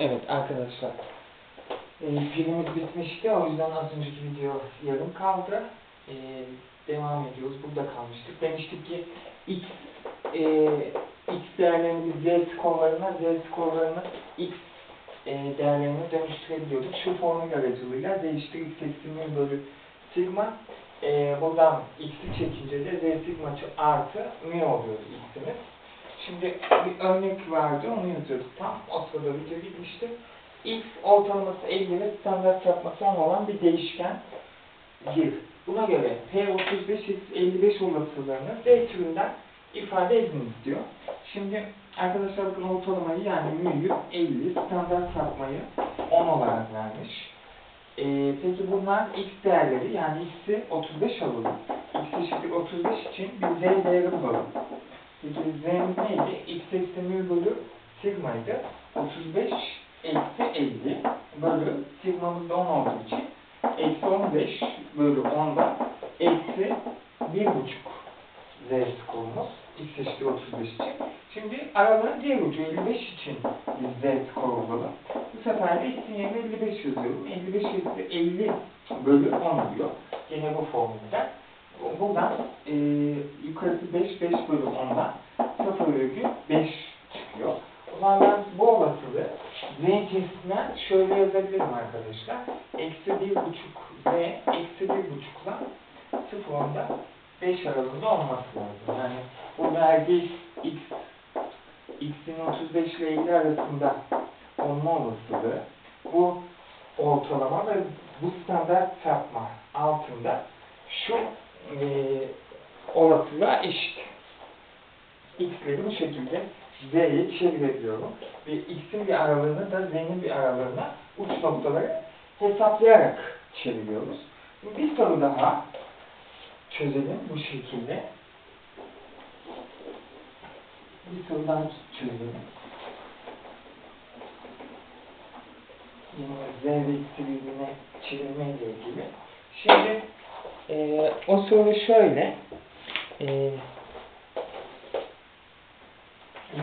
Evet arkadaşlar. E, filmimiz bitmişti. O yüzden az önceki video yarım kaldı. E, devam ediyoruz. Burada kalmıştık. Demiştik ki x e, x değerlerini biz z skorlarına, z skorlarını x e, değerlerini dönüştürebiliyorduk. Şu formül aracılığıyla z eşittir x eksi mu bölü sigma. E, buradan x'i çekince de z sigma artı mu oluyor x'imiz. Şimdi bir örnek vardı, onu yazıyorduk tam. O sırada video bitmişti. X ortalaması 50 ve standart yapması 10 olan bir değişken gir. Buna göre P35 x 55 olasılığını Z türünden ifade ediniz diyor. Şimdi arkadaşlar bakın ortalamayı yani mü'yü 50, standart sapmayı 10 olarak vermiş. Ee, peki bunlar x değerleri yani x'i 35 alalım. x eşittir 35 için bir z değeri bulalım. Peki z'miz neydi? x eksi mü bölü sigmaydı. 35 eksi 50 bölü sigmamız da 10 olduğu için eksi 15 bölü 10'da eksi 1,5 z skorumuz x eşittir 35 için. Şimdi aralığın diğer ucu 55 için biz z skoru bulalım. Bu sefer de x'in yerine 55 yazıyorum. 55 eksi 50 bölü 10 diyor. Yine bu formülden. Buradan e, yukarısı 5, 5 bölü 10'dan 0,5 çıkıyor. O zaman ben bu olasılığı z'nin cinsinden şöyle yazabilirim arkadaşlar. Eksi 1,5 z eksi 1,5'la 0,10'da 5 aralığında olması lazım. Yani bu verdiği x x'in 35 ile 50 arasında olma olasılığı bu ortalama ve bu standart çarpma altında şu e, olasılığa eşit. X'leri bu şekilde Z'ye çevirebiliyorum. Ve X'in bir aralığını da Z'nin bir aralığına uç noktaları hesaplayarak çeviriyoruz. Bir soru daha çözelim bu şekilde. Bir soru daha çözelim. Yine Z ve X'i birbirine çevirmeyle ilgili. Şimdi e, o soru şöyle. E,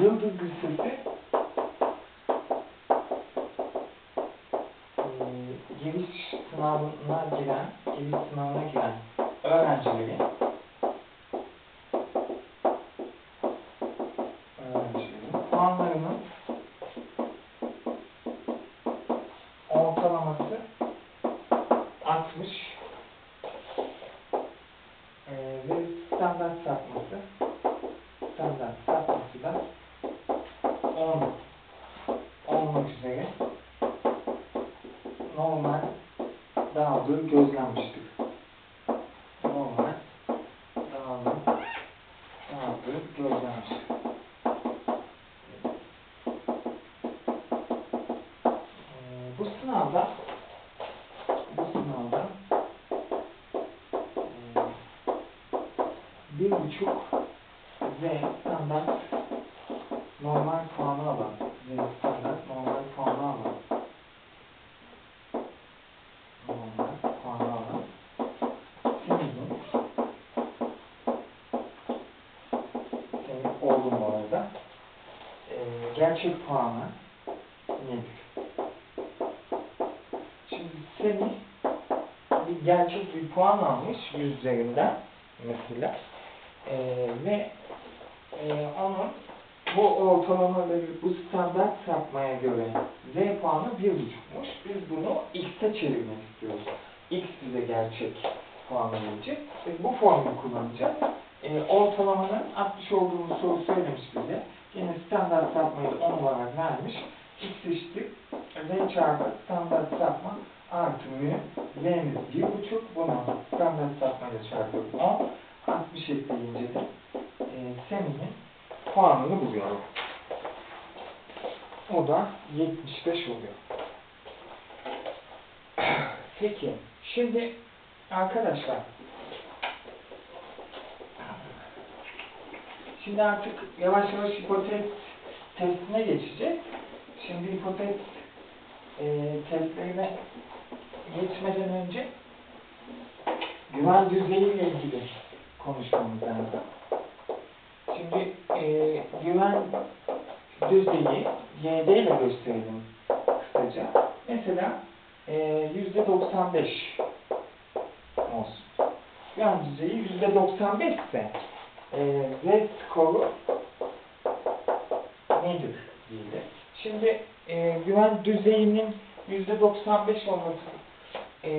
Yıldız Lisesi e, giriş sınavına giren, giriş sınavına giren öğrencilerin da 10 olmak üzere normal. Dağıldığı gözlenmiştir. Gerçek puanı nedir? Şimdi seni bir gerçek bir puan almış yüz üzerinden mesela ee, ve ee, onun bu ortalamaları bu standart sapmaya göre Z puanı bir buçukmuş. Biz bunu X'e çevirmek istiyoruz. X bize gerçek puanı verecek. Ve bu formülü kullanacağız. Ee, ortalamanın 60 olduğunu soru söylemiş bize. Yine standart sapmayı da 10 olarak vermiş. X eşittir. Z çarpı standart sapma artı mü. Bir buçuk. Bunu standart sapmayla çarpıyorum 10. 60 ekleyince de e, seminin puanını buluyorum. O da 75 oluyor. Peki, şimdi arkadaşlar şimdi artık yavaş yavaş hipotez testine geçeceğiz. Şimdi hipotez e, testlerine geçmeden önce güven düzeyiyle ilgili konuşmamız lazım. Şimdi e, güven düzleyi YD ile gösterelim kısaca. Mesela e, yüzde 95 olsun. Güven düzeyi yüzde 95 ise e, Z skoru nedir diyelim. Şimdi e, güven düzeyinin yüzde 95 olması e,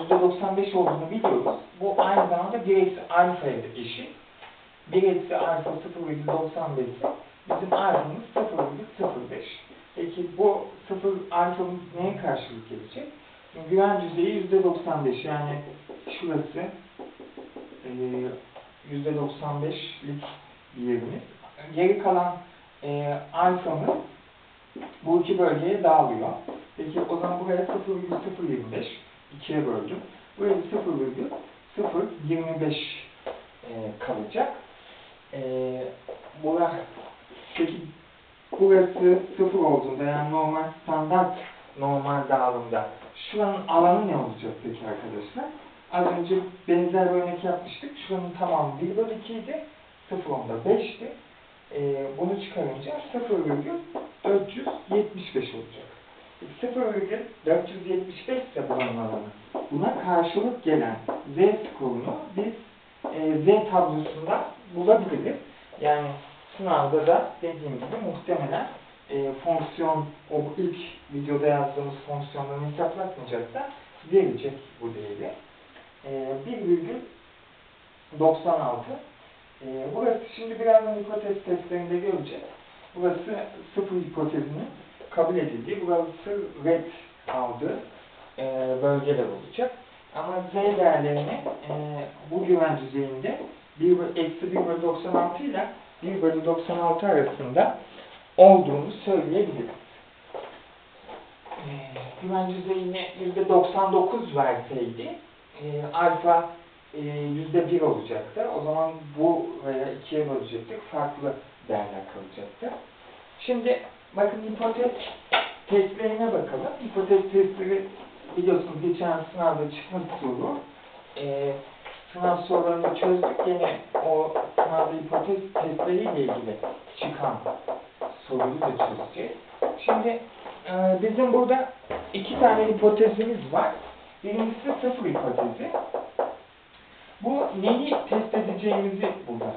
yüzde 95 olduğunu biliyoruz. Bu aynı zamanda 1 eksi alfaya eşit. 1 eksi alfa 0,95 ise bizim alfamız 0,05. Peki bu 0 alfamız neye karşılık gelecek? Güven düzeyi yüzde 95 yani şurası 95'lik bir yerimiz. Geri kalan e, alfamız bu iki bölgeye dağılıyor. Peki o zaman buraya 0,025 ikiye böldüm. Buraya 0,025 e, kalacak. E, bura, peki burası 0 olduğunda yani normal standart normal dağılımda şuranın alanı ne olacak peki arkadaşlar? Az önce benzer bir örnek yapmıştık. Şuranın tamamı 1 bölü 2 idi. 0 onda 5'ti. E, bunu çıkarınca 0,475 olacak. 0,475 ise buranın alanı. Buna karşılık gelen Z skorunu biz e, Z tablosunda bulabiliriz. Yani sınavda da dediğim gibi muhtemelen e, fonksiyon, o ilk videoda yazdığımız fonksiyonları hesaplatmayacaksa verecek bu değeri. E, 1,96 e, Burası şimdi birazdan hipotez testlerinde göreceğiz. Burası sıfır hipotezinin kabul edildiği, burası red aldığı e, bölgeler olacak. Ama Z değerlerini e, bu güven düzeyinde 1, bö- eksi 1 bölü 96 ile 1 bölü 96 arasında olduğunu söyleyebiliriz. E, güven düzeyine %99 verseydi e, alfa e, %1 olacaktı. O zaman bu veya 2'ye bölecektik. Farklı değerler kalacaktı. Şimdi bakın hipotez testlerine bakalım. Hipotez testleri biliyorsunuz geçen sınavda çıkmış soru. E, sınav sorularını çözdük. Yine o sınavda hipotez testleriyle ilgili çıkan soruyu da çözeceğiz. Şimdi e, bizim burada iki tane hipotezimiz var. Birincisi sıfır hipotezi. Bu neyi test edeceğimizi burada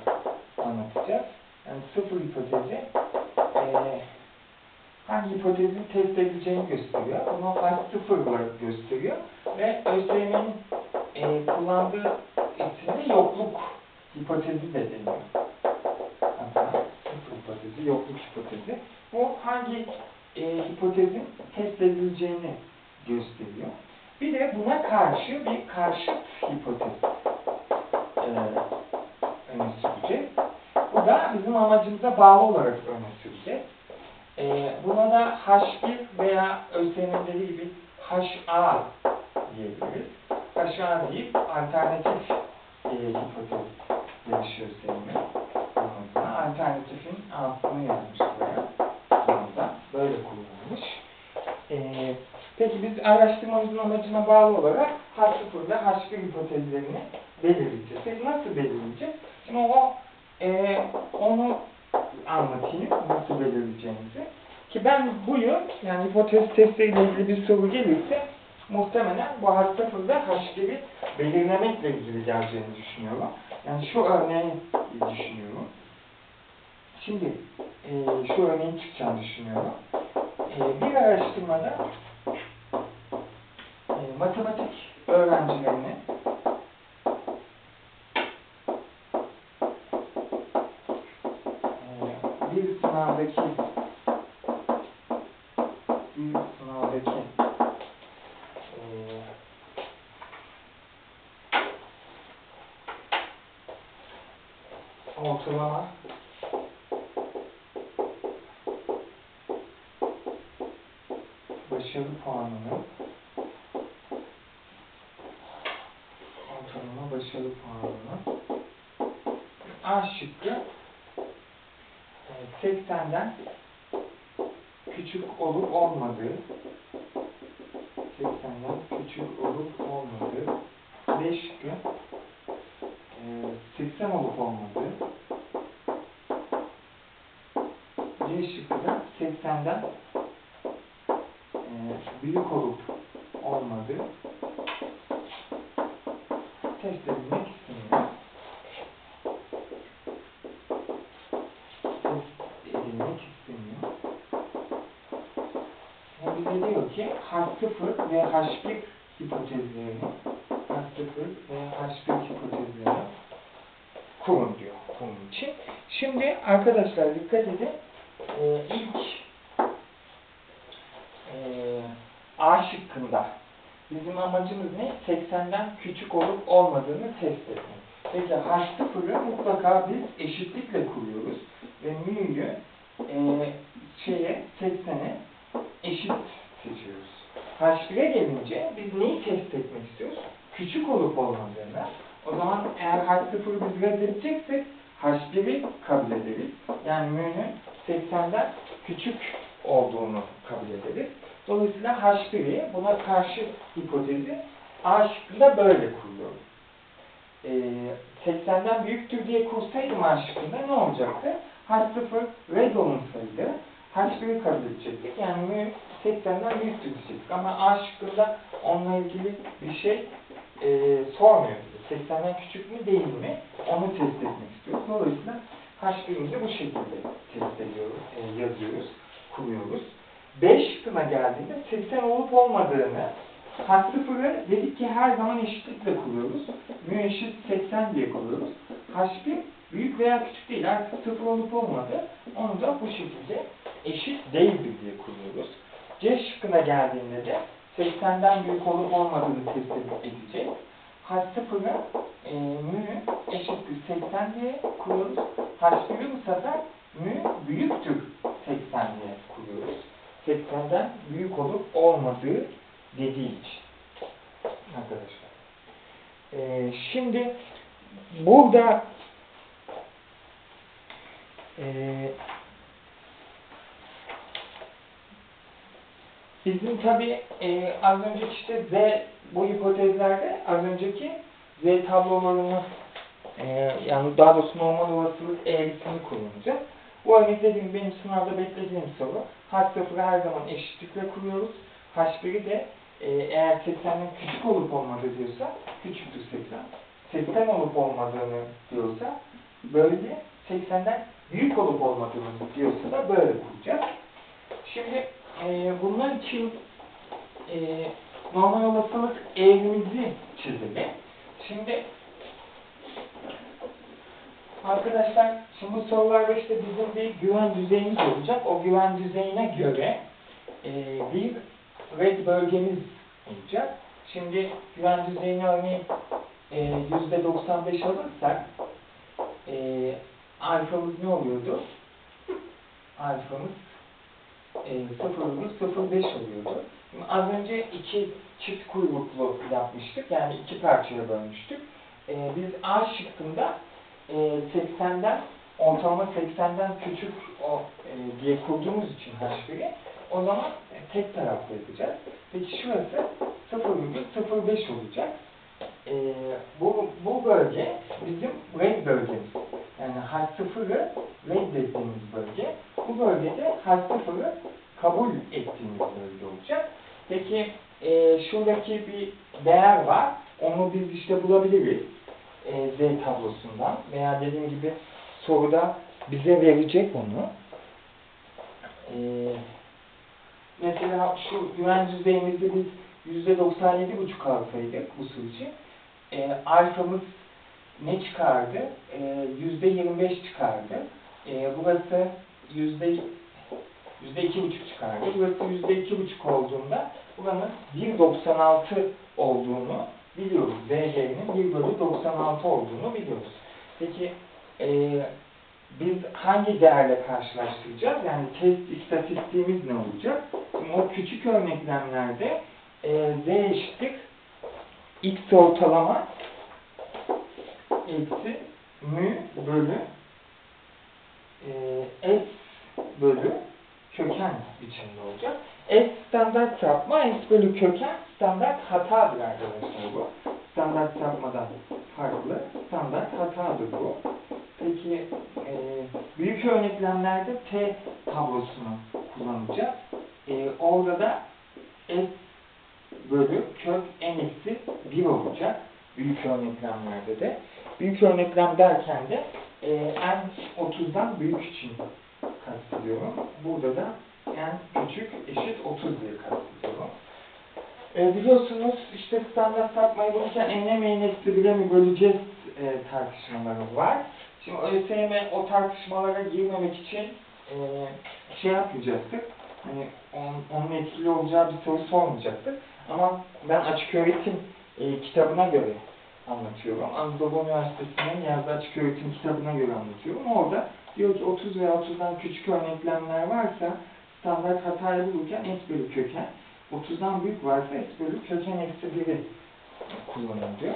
anlatacağız. Yani sıfır hipotezi eee hangi hipotezin test edileceğini gösteriyor. Bunu H0 olarak gösteriyor. Ve ÖSYM'nin eee kullandığı isimde yokluk hipotezi de deniyor. Hatta sıfır hipotezi, yokluk hipotezi. Bu hangi eee hipotezin test edileceğini gösteriyor. Bir de buna karşı bir karşıt hipotez e, öne süreceğiz. Bu da bizim amacımıza bağlı olarak öne süreceğiz. E, buna da H1 veya dediği gibi HA diyebiliriz. HA deyip alternatif e, hipotez demiş. Bunun alternatifin altını yazmış buraya. Böyle kullanılmış. Peki biz araştırmamızın amacına bağlı olarak H0 ve H1 hipotezlerini belirleyeceğiz. Peki nasıl belirleyeceğiz? Şimdi o e, onu anlatayım nasıl belirleyeceğimizi. Ki ben bu yıl yani hipotez testiyle ilgili bir soru gelirse muhtemelen bu H0 ve H1'i belirlemekle ilgili geleceğini düşünüyorum. Yani şu örneği düşünüyorum. Şimdi e, şu örneğin çıkacağını düşünüyorum. E, bir araştırmada matematik öğrencilerini 80'den küçük olup olmadığı 80'den küçük olup olmadığı B şıkkı e, 80 olup olmadığı C şıkkı da 80'den e, büyük olup olmadığı test edilmek isteniyor. Ki H0 ve H1 hipotezlerini H0 ve H1 hipotezlerini kurun diyor bunun için. Şimdi arkadaşlar dikkat edin. Ee, ilk e, A şıkkında bizim amacımız ne? 80'den küçük olup olmadığını test etmek. Peki H0'ı mutlaka biz eşitlikle kuruyoruz ve mü'yü e, şeye 80'e eşit seçiyoruz. H1'e gelince biz neyi test etmek istiyoruz? Küçük olup olmadığını. O zaman eğer H0'ı biz reddedeceksek H1'i kabul ederiz. Yani mü'nün 80'den küçük olduğunu kabul ederiz. Dolayısıyla H1'i buna karşı hipotezi A şıkkında böyle kuruyorum. Ee, 80'den büyüktür diye kursaydım A şıkkında ne olacaktı? H0 red olunsaydı H1'i kabul edecektik. Yani mü 80'den büyüktür diyecektik. Ama A şıkkında onunla ilgili bir şey e, sormuyor. 80'den küçük mü değil mi? Onu test etmek istiyoruz. Dolayısıyla H1'imizi bu şekilde test ediyoruz, e, yazıyoruz, kuruyoruz. 5 şıkkına geldiğinde 80 olup olmadığını H0'ı dedik ki her zaman eşitlikle kuruyoruz. Mü eşit 80 diye kuruyoruz. H1 büyük veya küçük değil. Artık 0 olup olmadı. Onu da bu şekilde eşit değildir diye kuruyoruz. C şıkkına geldiğinde de 80'den büyük olup olmadığını test edeceğiz. H0'ı e, mü eşittir 80 diye kuruyoruz. H1'i bu sefer mü büyüktür 80 diye kuruyoruz. 80'den büyük olup olmadığı dediği için. Arkadaşlar. E, şimdi burada e, Bizim tabi e, az önceki işte Z bu hipotezlerde az önceki Z tablolarını e, yani daha doğrusu normal olasılık eğrisini kullanacağız. Bu örnek dediğim benim sınavda beklediğim soru. H0'ı her zaman eşitlikle kuruyoruz. H1'i de e, eğer 80'den küçük olup olmadığı diyorsa küçüktür 80. 80 olup olmadığını diyorsa böyle 80'den büyük olup olmadığını diyorsa da böyle kuracağız. Şimdi e, bunlar için e, normal olasılık eğrimizi çizelim. Şimdi arkadaşlar şimdi bu sorularda işte bizim bir güven düzeyimiz olacak. O güven düzeyine göre e, bir red bölgemiz olacak. Şimdi güven düzeyini örneğin e, yüzde 95 alırsak e, alfamız ne oluyordu? Alfamız e, 0,05 oluyordu. Az önce iki çift kuyruklu yapmıştık. Yani iki parçaya bölmüştük. E, biz A şıkkında e, 80'den ortalama 80'den küçük o e, diye kurduğumuz için H1'i o zaman tek taraflı yapacağız. Peki şurası 0,05 olacak. E, bu, bu bölge bizim red bölgemiz. Yani H0'ı reddettiğimiz bölge. Bu bölgede H0'ı kabul ettiğimiz bölge olacak. Peki e, şuradaki bir değer var. Onu biz işte bulabiliriz. E, Z tablosundan. Veya dediğim gibi soruda bize verecek onu. E, mesela şu güven düzeyimizde biz %97,5 alsaydık bu soru için. E, alfamız ne çıkardı? E, yüzde 25 çıkardı. E, burası yüzde yüzde iki buçuk çıkardı. Burası yüzde iki buçuk olduğunda buranın 1.96 olduğunu biliyoruz. ZG'nin 1 bölü 96 olduğunu biliyoruz. Peki e, biz hangi değerle karşılaştıracağız? Yani test istatistiğimiz ne olacak? Şimdi o küçük örneklemlerde e, Z eşittir X ortalama eksi mü bölü e, S bölü köken biçiminde olacak. S standart sapma, S bölü köken standart hatadır arkadaşlar bu. Standart sapmadan farklı. Standart hatadır bu. Peki e, büyük örneklemlerde T tablosunu kullanacağız. Ee, orada da S bölü kök n eksi 1 olacak. Büyük örneklemlerde de. Büyük örneklem derken de e, n 30'dan büyük için kastediyorum. Burada da n küçük eşit 30 diye kastediyorum. E, biliyorsunuz işte standart sapmayı bulurken eksi 1'e mi böleceğiz e, tartışmaları var. Şimdi ÖSYM o tartışmalara girmemek için e, şey yapmayacaktık. Hani on, onun etkili olacağı bir soru sormayacaktık. Ama ben açık öğretim e, kitabına göre anlatıyorum. Anadolu Üniversitesi'nin yazdığı açık öğretim kitabına göre anlatıyorum. Orada diyor ki 30 veya 30'dan küçük örneklemler varsa standart hatayı bulurken s bölü köken 30'dan büyük varsa s bölü köken eksi 1'i kullanın diyor.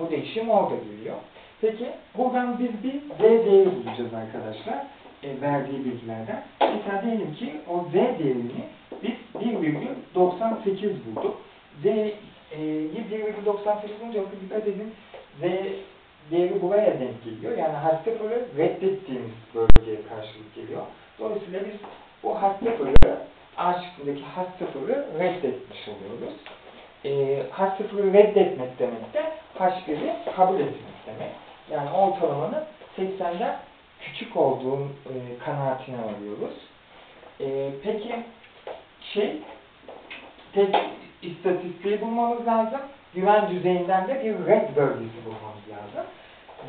O değişim orada geliyor. Peki buradan biz bir z değeri bulacağız arkadaşlar. E, verdiği bilgilerden. Mesela diyelim ki o z değerini biz 1,98 bulduk. Z e, 1,98 bulunca dikkat edin z değeri buraya denk geliyor. Yani harf sıfırı reddettiğimiz bölgeye karşılık geliyor. Dolayısıyla biz bu harf sıfırı A şıkkındaki harf sıfırı reddetmiş oluyoruz. E, harf sıfırı reddetmek demek de H1'i kabul etmek demek. Yani ortalamanın 80'den küçük olduğu e, kanaatine varıyoruz. E, peki şey tek istatistiği bulmamız lazım. Güven düzeyinden de bir red bölgesi bulmamız lazım.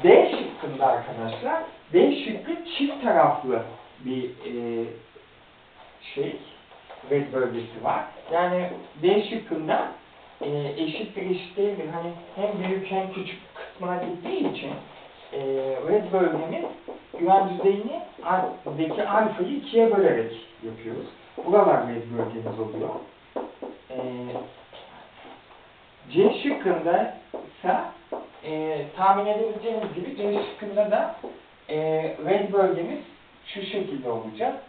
D şıkkında arkadaşlar D şıkkı çift taraflı bir e, şey red bölgesi var. Yani D şıkkında e, eşit bir eşit değil bir hani hem büyük hem küçük kısmına gittiği için e, red bölgenin güven düzeyini zeki alfayı ikiye bölerek yapıyoruz. Buralar red bölgemiz oluyor. E, C şıkkında ise e, tahmin edebileceğiniz gibi C şıkkında da e, red bölgemiz şu şekilde olacak.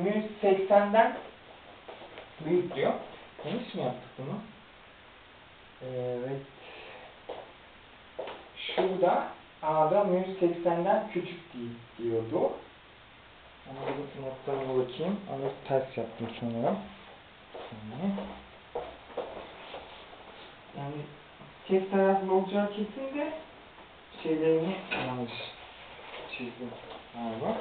Mu 80'den büyük diyor. Yanlış mı yaptık bunu? Evet. Şurada A'da mu 80'den küçük diyordu. Ama burada notlarına bakayım. Onu ters yaptım sanırım. Şimdi. Yani tek taraflı olacağı kesin de şeylerini yanlış çizdim galiba.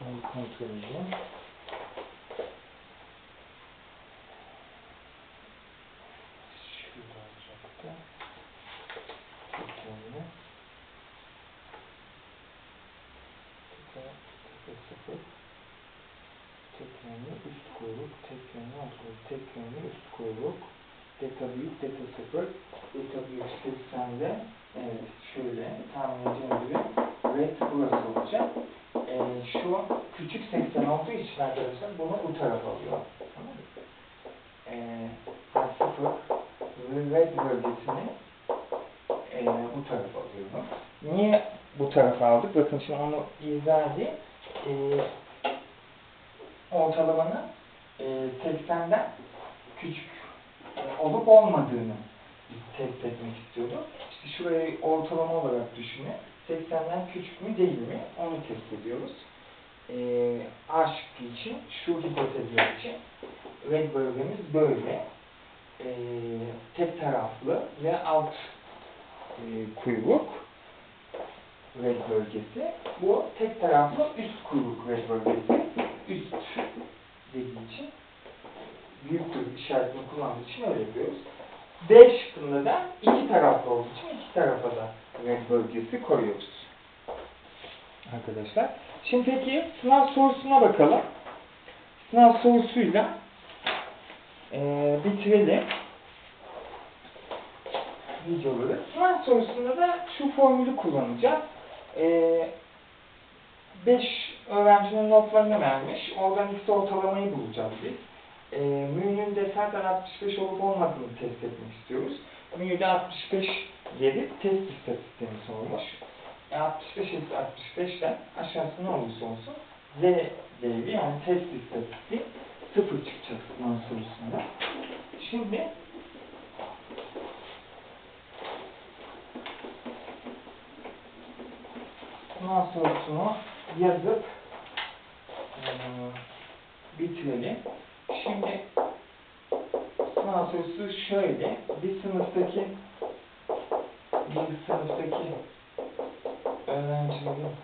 Onu kontrol edeyim. Şurada sıfır. Tekrarını üst kuyruk, tekrarını alt kuyruk, tekrarını üst kuyruk. Deta büyük, deta sıfır. Deta büyük 80'de evet şöyle tahmin edeceğim gibi red burası olacak. Ee, şu küçük 80 olduğu için arkadaşlar bunu bu tarafa alıyor. Mı? Ee, sıfır red bölgesini e, bu tarafa alıyorum. Niye bu tarafa aldık? Bakın şimdi onu izah edeyim. E, ortalamanın e, 80'den küçük e, olup olmadığını test etmek istiyorduk. İşte şurayı ortalama olarak düşünün. 80'den küçük mü değil mi? Onu test ediyoruz. E, A şıkkı için, şu hipotezler için red bölgemiz böyle. E, tek taraflı ve alt e, kuyruk red bölgesi. Bu tek taraflı üst kuyruk red bölgesi. Üst dediği için kuyruk işaretini kullandığı için öyle yapıyoruz. D şıkkında da iki taraflı olduğu için iki tarafa da red bölgesi koyuyoruz. Arkadaşlar. Şimdi peki sınav sorusuna bakalım. Sınav sorusuyla e, bitirelim videoları. Sınav sorusunda da şu formülü kullanacağız. 5 ee, öğrencinin notlarını vermiş. Oradan x ortalamayı bulacağız biz. E, mü'nün de zaten 65 olup olmadığını test etmek istiyoruz. Mü'de 65 yeri test istatistiğini sormuş. E, 65 eksi 65'ten aşağısı ne olursa olsun z değeri yani test istatistiği sıfır çıkacak sınav sorusunda. Şimdi sınav sorusunu yazıp bitirelim. Şimdi sınav şöyle. Bir sınıftaki bir sınıftaki öğrencilerin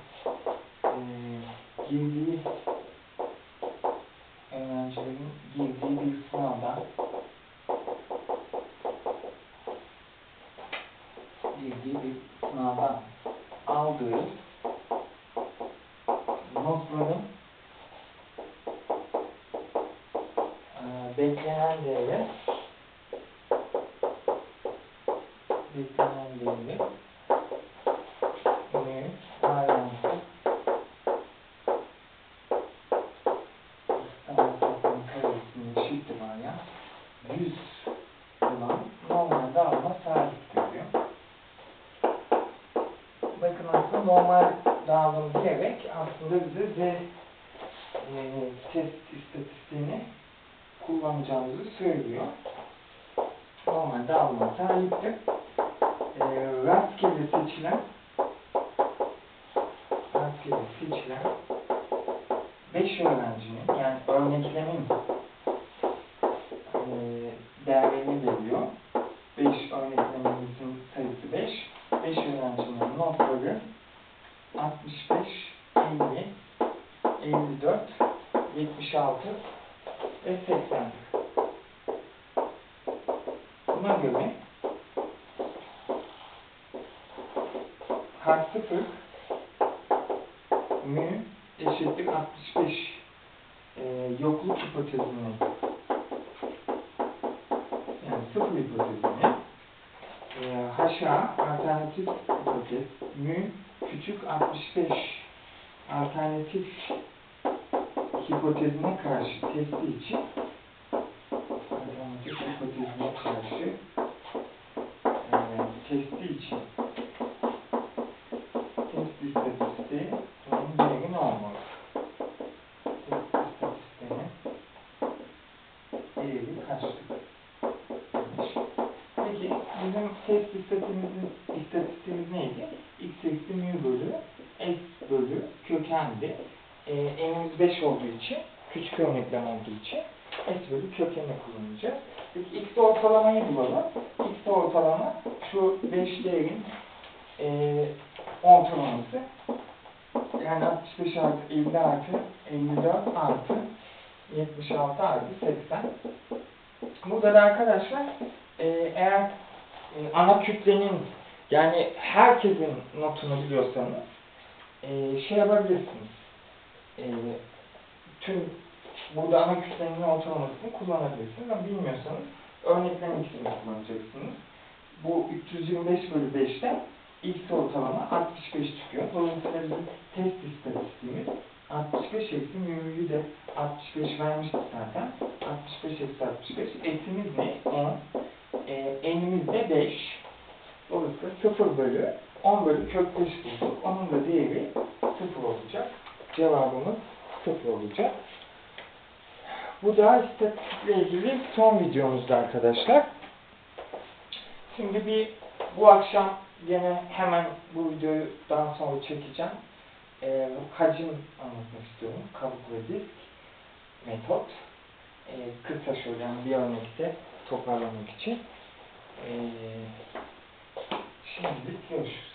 eee girdiği öğrencilerin girdiği bir sınavdan girdiği bir sınavdan aldığı beklenen değeri beklenen değeri mu ayrıntı İstanbul Toplumun karesinin eşit ya 100 olan normal dağılma sahiptir diyor. Bakın aslında normal dağılım diyerek aslında bize Z e, test istatistiğini kullanacağımızı söylüyor. Normal dağılıma sahiptir. E, rastgele seçilen rastgele seçilen 5 öğrencinin yani örneklemin 65 e, yokluk hipotezini yani sıfır hipotezini e, haşa alternatif hipotez mü küçük 65 alternatif hipotezine karşı testi için alternatif hipotezine karşı e, testi için 5 olduğu için, küçük örneklem olduğu için s bölü kökeni kullanacağız. Peki x ortalamayı bulalım. x ortalama şu 5 değerin e, ortalaması. Yani 65 artı 50 artı 54 artı 76 artı 80. Burada da arkadaşlar e, eğer e, ana kütlenin yani herkesin notunu biliyorsanız e, şey yapabilirsiniz. E, tüm burada ana kütlenin ortalamasını kullanabilirsiniz ama bilmiyorsanız örneklem x'ini kullanacaksınız. Bu 325 bölü 5'ten x ortalama 65 çıkıyor. Dolayısıyla bizim test istatistiğimiz 65 eksi mü'yü de 65 vermiştik zaten. 65 eksi 65. X'imiz ne? 10. E, n'imiz de 5. Dolayısıyla 0 bölü 10 bölü kök 5 bulduk. Onun da değeri 0 olacak. Cevabımız 0 olacak. Bu da istatistikle ilgili son videomuzda arkadaşlar. Şimdi bir bu akşam gene hemen bu videoyu daha sonra çekeceğim. Ee, bu hacim anlatmak istiyorum. Kabuk ve disk metot. Ee, kısa şöyle bir örnekte toparlamak için. Ee, şimdilik görüşürüz.